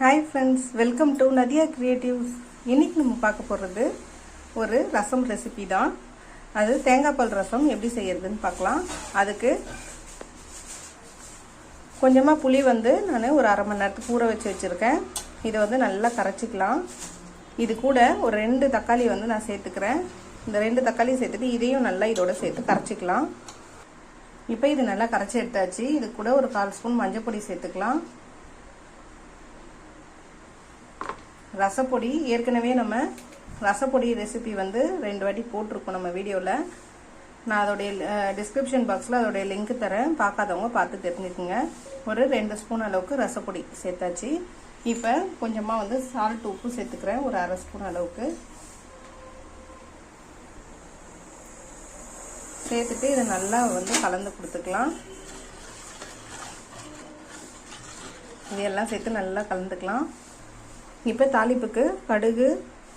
Hi friends welcome to Nadiya creatives இன்றைக்கி நம்ம பார்க்க போகிறது ஒரு ரசம் ரெசிபி தான். அது தேங்காய் பால் ரசம் எப்படி செய்யறதுன்னு பார்க்கலாம். அதுக்கு கொஞ்சமாக புளி வந்து நான் ஒரு அரை மணி நேரத்துக்கு ஊற வச்சு வச்சுருக்கேன். இதை வந்து நல்லா கரைச்சிக்கலாம். இது கூட ஒரு ரெண்டு தக்காளி வந்து நான் சேர்த்துக்கிறேன். இந்த ரெண்டு தக்காளி சேர்த்துட்டு இதையும் நல்லா இதோட சேர்த்து கரைச்சிக்கலாம். இப்போ இது நல்லா கரைச்சி எடுத்தாச்சு. இது கூட ஒரு கால் ஸ்பூன் மஞ்சள் பொடி சேர்த்துக்கலாம். ரசப்பொடி ஏற்கனவே நம்ம ரசப்பொடி ரெசிபி வந்து ரெண்டு வாட்டி போட்டிருக்கோம் நம்ம வீடியோவில் நான் அதோடைய டிஸ்கிரிப்ஷன் பாக்ஸில் அதோடைய லிங்க் தரேன். பார்க்காதவங்க பார்த்து தெரிஞ்சுக்குங்க. ஒரு ரெண்டு ஸ்பூன் அளவுக்கு ரசப்பொடி சேர்த்தாச்சு. இப்போ கொஞ்சமாக வந்து சால்ட் உப்பு சேர்த்துக்கிறேன். ஒரு அரை ஸ்பூன் அளவுக்கு. சேர்த்துட்டு இதை நல்லா வந்து கலந்து கொடுத்துக்கலாம். இதையெல்லாம் சேர்த்து நல்லா கலந்துக்கலாம். இப்போ தாளிப்புக்கு கடுகு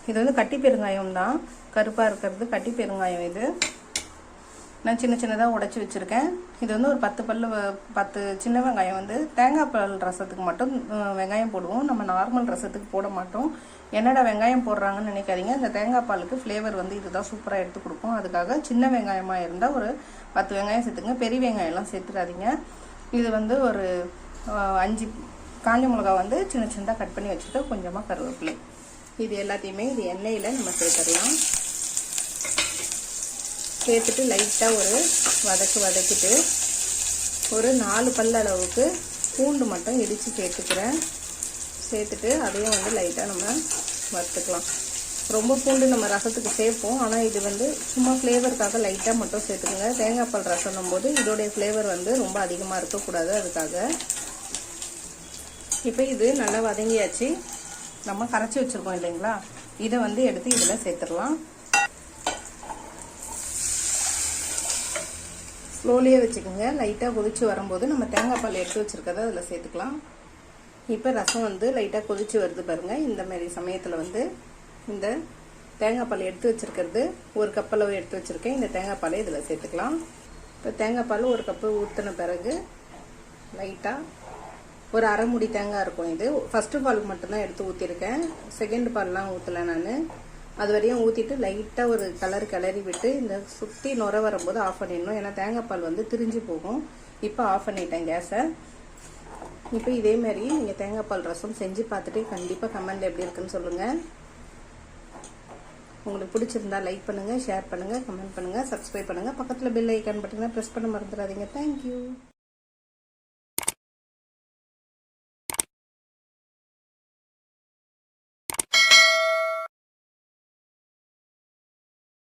இது வந்து கட்டி பெருங்காயம் தான். கருப்பாக இருக்கிறது கட்டி பெருங்காயம் இது. நான் சின்ன சின்னதாக உடச்சி வச்சுருக்கேன். இது வந்து ஒரு பத்து பல்லு பத்து சின்ன வெங்காயம் வந்து தேங்காய் பால் ரசத்துக்கு மட்டும் வெங்காயம் போடுவோம். நம்ம நார்மல் ரசத்துக்கு போட மாட்டோம். என்னடா வெங்காயம் போடுறாங்கன்னு நினைக்காதீங்க. இந்த தேங்காய் பாலுக்கு ஃப்ளேவர் வந்து இதுதான் சூப்பராக எடுத்து கொடுக்கும். அதுக்காக சின்ன வெங்காயமாக இருந்தால் ஒரு பத்து வெங்காயம் சேர்த்துங்க பெரிய வெங்காயம்லாம் சேர்த்துடாதீங்க இது வந்து ஒரு அஞ்சு காஞ்ச மிளகா வந்து சின்ன சின்னதாக கட் பண்ணி வச்சுட்டு கொஞ்சமாக கருவேப்பிலை. இது எல்லாத்தையுமே இது எண்ணெயில் நம்ம சேர்த்துடலாம். சேர்த்துட்டு லைட்டாக ஒரு வதக்கு வதக்கிட்டு ஒரு நாலு பல்ல அளவுக்கு பூண்டு மட்டும் இடித்து சேர்த்துக்கிறேன். சேர்த்துட்டு அதையும் வந்து லைட்டாக நம்ம வறுத்துக்கலாம். ரொம்ப பூண்டு நம்ம ரசத்துக்கு சேர்ப்போம். ஆனால் இது வந்து சும்மா ஃப்ளேவருக்காக லைட்டாக மட்டும் சேர்த்துக்கோங்க. தேங்காய் பால் ரசம்னும் போது இதோடைய ஃப்ளேவர் வந்து ரொம்ப அதிகமாக இருக்கக்கூடாது அதுக்காக. இப்போ இது நல்லா வதங்கியாச்சு. நம்ம கரைச்சி வச்சுருக்கோம் இல்லைங்களா? இதை வந்து எடுத்து இதில் சேர்த்துடலாம். ஸ்லோலியே வச்சுக்கோங்க. லைட்டாக கொதிச்சு வரும்போது நம்ம தேங்காய் பால் எடுத்து வச்சுருக்கதை அதில் சேர்த்துக்கலாம். இப்போ ரசம் வந்து லைட்டாக கொதிச்சு வருது பாருங்கள் இந்த மாதிரி சமயத்தில் வந்து இந்த தேங்காய் பால் எடுத்து வச்சுருக்கிறது ஒரு கப்பளவு எடுத்து வச்சுருக்கேன். இந்த தேங்காய் பாலை இதில் சேர்த்துக்கலாம். இப்போ தேங்காய் பால் ஒரு கப்பு ஊற்றின பிறகு லைட்டாக ஒரு அரை முடி தேங்காய் இருக்கும் இது. ஃபஸ்ட்டு பால் மட்டும்தான் எடுத்து ஊற்றிருக்கேன் செகண்ட் பால்லாம் ஊற்றலை நான். அது வரையும் ஊற்றிட்டு லைட்டாக ஒரு கலர் கிளறி விட்டு இந்த சுற்றி நுர வரும்போது ஆஃப் பண்ணிடணும். ஏன்னா தேங்காய் பால் வந்து திரிஞ்சு போகும். இப்போ ஆஃப் பண்ணிட்டேன் கேஸை இப்போ இதே நீங்கள் தேங்காய் பால் ரசம் செஞ்சு பார்த்துட்டு கண்டிப்பாக கமெண்ட் எப்படி இருக்குன்னு சொல்லுங்கள் உங்களுக்கு பிடிச்சிருந்தா லைக் பண்ணுங்கள் ஷேர் பண்ணுங்கள் கமெண்ட் பண்ணுங்கள் சப்ஸ்கிரைப் பண்ணுங்கள் பக்கத்தில் பெல் ஐக்கான் பட்டிங்கன்னா ப்ரெஸ் பண்ண மறந்துடாதீங்க. தேங்க்யூ